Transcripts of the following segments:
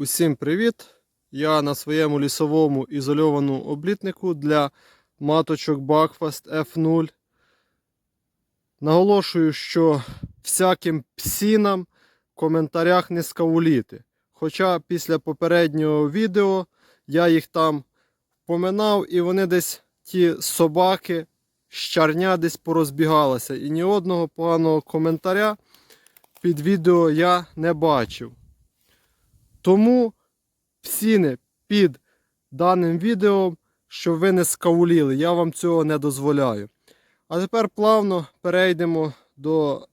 Усім привіт! Я на своєму лісовому ізольованому облітнику для маточок Buckfast F0. Наголошую, що всяким псінам в коментарях не скавуліти. Хоча після попереднього відео я їх там поминав, і вони десь ті собаки, щарня десь порозбігалися. І ні одного поганого коментаря під відео я не бачив. Тому псіни під даним відео, щоб ви не скауліли, я вам цього не дозволяю. А тепер плавно перейдемо до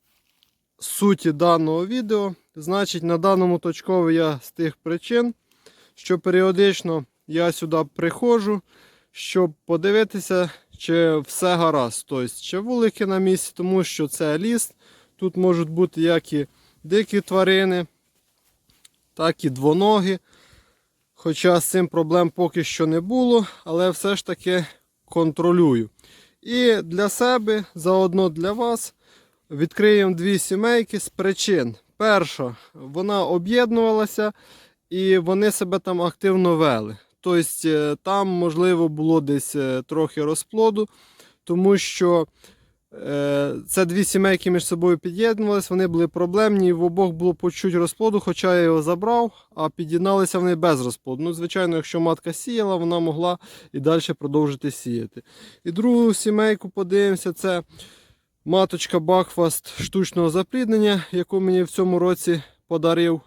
суті даного відео. Значить, на даному точкові я з тих причин, що періодично я сюди приходжу, щоб подивитися, чи все гаразд. Тобто, чи вулики на місці, тому що це ліс. Тут можуть бути як і дикі тварини, так і двоногі. Хоча з цим проблем поки що не було, але все ж таки контролюю. І для себе, заодно для вас, відкриємо дві сімейки з причин. Перша, вона об'єднувалася і вони себе там активно вели. Тобто е, там, можливо, було десь е, трохи розплоду, тому що Це дві сімейки між собою під'єднувалися, вони були проблемні, в обох було по чуть розплоду, хоча я його забрав, а під'єдналися вони без розплоду. Ну, звичайно, якщо матка сіяла, вона могла і далі продовжити сіяти. І другу сімейку подивимося, це маточка Бакфаст штучного запліднення, яку мені в цьому році подарив.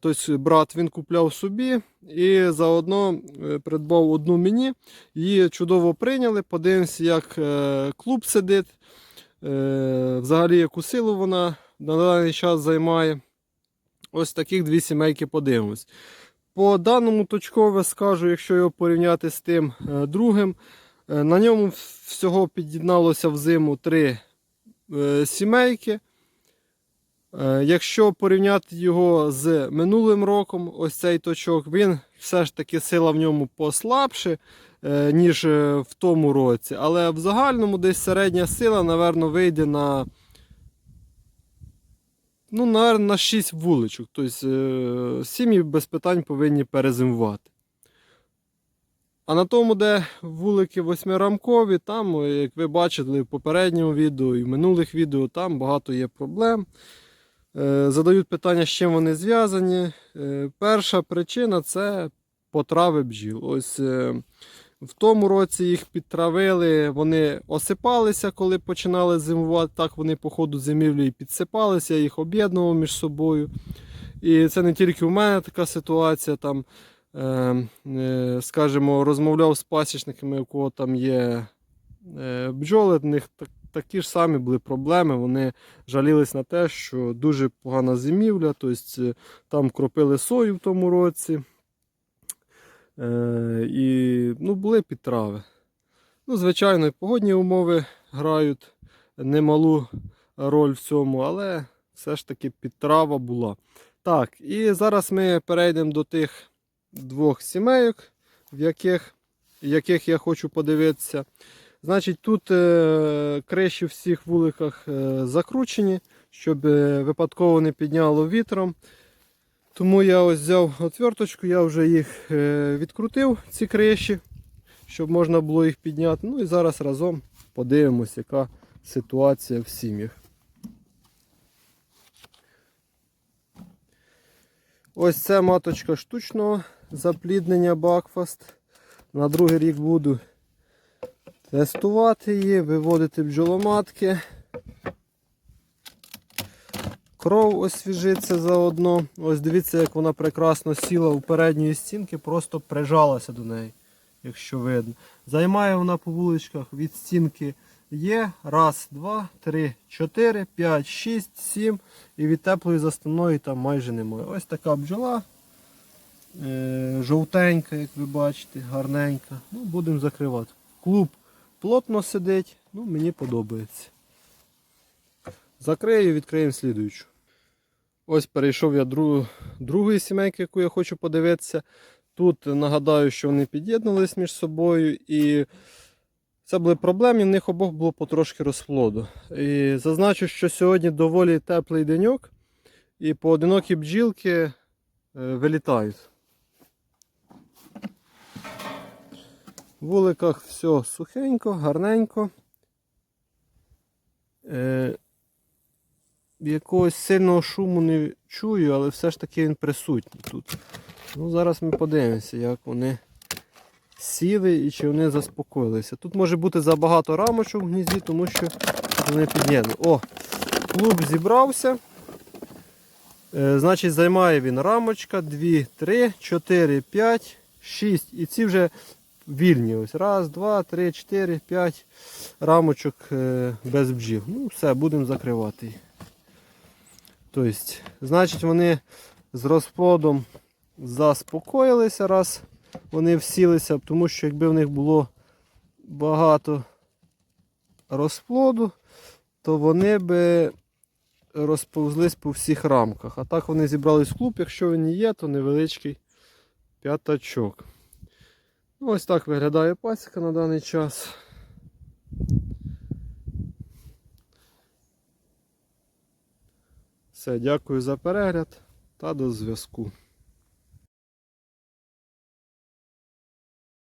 Тобто брат він купляв собі і заодно е, придбав одну мені. Її чудово прийняли. Подивимося, як е, клуб сидить. Взагалі, яку силу вона на даний час займає. Ось таких дві сімейки подивимось. По даному точкове скажу, якщо його порівняти з тим другим, на ньому всього під'єдналося в зиму три сімейки. Е, Якщо порівняти його з минулим роком, ось цей точок, він все ж таки сила в ньому послабше, е, ніж е, в тому році. Але в загальному десь середня сила, напевно, вийде на ну, наверно, на 6 вуличок. Тобто сім'ї без питань повинні перезимувати. А на тому, де вулики восьмирамкові, там, як ви бачили в попередньому відео і в минулих відео, там багато є проблем. Е, задають питання, з чим вони зв'язані. Е, перша причина це потрави бджіл. Ось е, В тому році їх підтравили, вони осипалися, коли починали зимувати. Так вони по ходу зимівлі і підсипалися, їх об'єднував між собою. І це не тільки в мене така ситуація. там, Скажімо, розмовляв з пасічниками, у кого там є бджоли, в них такі ж самі були проблеми. Вони жалілись на те, що дуже погана зимівля, тобто там кропили сою в тому році. Е, І ну, були підтрави. Ну, Звичайно, погодні умови грають немалу роль в цьому, але все ж таки підтрава була. Так, і зараз ми перейдемо до тих двох сімейок, в яких, яких я хочу подивитися. Значить, Тут е, криші в всіх вуликах е, закручені, щоб е, випадково не підняло вітром. Тому я ось взяв отверточку, я вже їх е, відкрутив, ці криші, щоб можна було їх підняти. Ну і зараз разом подивимось, яка ситуація в сім'ях. Ось це маточка штучного запліднення Бакфаст. На другий рік буду тестувати її, виводити бджоломатки. Кров освіжиться заодно. Ось дивіться, як вона прекрасно сіла у передньої стінки, просто прижалася до неї, якщо видно. Займає вона по вуличках від стінки є. Раз, два, три, чотири, п'ять, шість, сім. І від теплої заставної там майже немає. Ось така бджола. Е, жовтенька, як ви бачите, гарненька. Ну, Будемо закривати. Клуб плотно сидить, ну мені подобається. Закрию, відкриємо слідуючу. Ось перейшов я другу, другої сімейки, яку я хочу подивитися. Тут нагадаю, що вони під'єднались між собою і це були проблеми, в них обох було потрошки розплоду. І зазначу, що сьогодні доволі теплий деньок. І поодинокі бджілки вилітають. Вуликах все сухенько, гарненько. Е, якогось сильного шуму не чую, але все ж таки він присутній тут. Ну, зараз ми подивимося, як вони сіли і чи вони заспокоїлися. Тут може бути забагато рамочок в гнізді, тому що вони під'єднані. О, клуб зібрався. Е, значить, займає він рамочка, 2, 3, 4, 5, 6. І ці вже вільні. Ось. Раз, два, три, чотири, п'ять рамочок е, без бджіл. Ну, все, будемо закривати. Тобто, значить, вони з розплодом заспокоїлися, раз вони всілися, тому що якби в них було багато розплоду, то вони би розповзлись по всіх рамках. А так вони зібрались в клуб, якщо він є, то невеличкий п'ятачок. Ну, Ось так виглядає пасіка на даний час. Все, дякую за перегляд та до зв'язку.